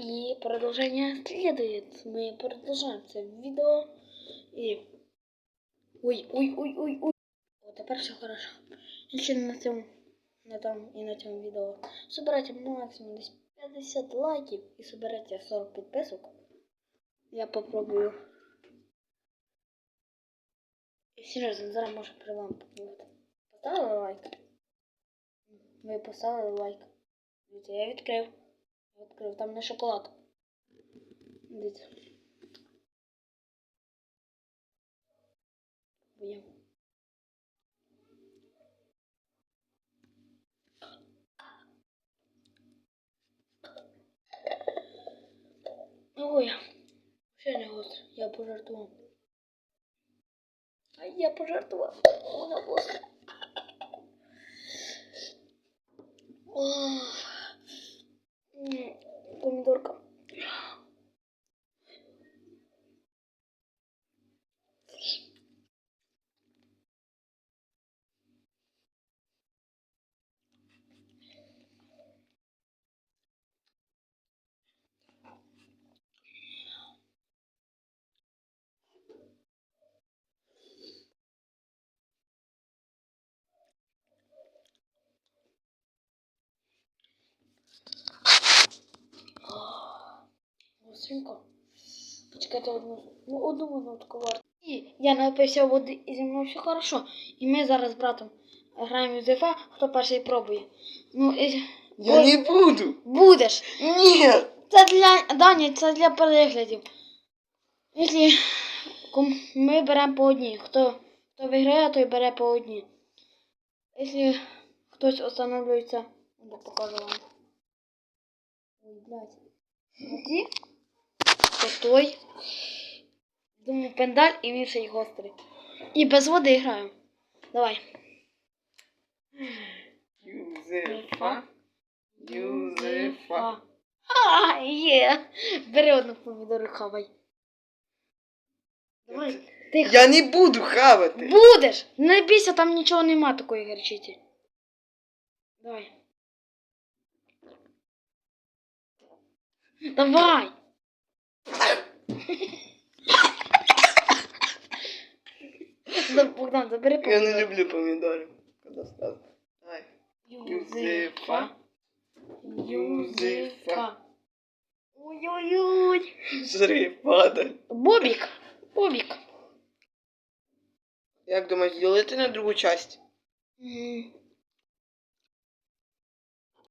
и продолжение следует. Мы продолжаем це відео. І... Ой, ой, ой, ой, ой. О, тепер все хорошо. Якщо на цьому, на там і на цьому відео собирайте максимум десь 50 лайків і соберете 40 підписок, я попробую. І серйозно, зараз може при вам попробувати. Поставили лайк? Ви поставили лайк. Дивіться, я відкрив. Відкрив, там не шоколад. Дивіться. Поїм. Ой, ще не гостро. Я пожартував. А я пожартував. Вона гостра. Ох. М, Помідорка. Гостренько. Почекайте одну, ну, одну минутку варто. І я напився води і зі мною все хорошо. І ми зараз з братом граємо в ЗФА, хто перший пробує. Ну, і... Я Ой, не буду. Будеш. Ні. Це для Дані, це для переглядів. Якщо ми беремо по одній. Хто, хто виграє, той бере по одній. Якщо хтось остановлюється, я покажу вам. Той. Думаю, пендаль і він ще й гострий. І без води граємо. Давай. Юзефа. Юзефа. А, є. Бери одну помідору хавай. Давай. Ти Я не буду хавати. Будеш! Не бійся, там нічого нема такої гірчиці. Давай. Давай! Да, Богдан, забери Я не люблю помідори. Коли ставлю. Давай. Юзефа. Юзефа. Ой-ой-ой. Жри, падаль. Бобік. Бобік. Як думаєш, ділити на другу часть? Мгм.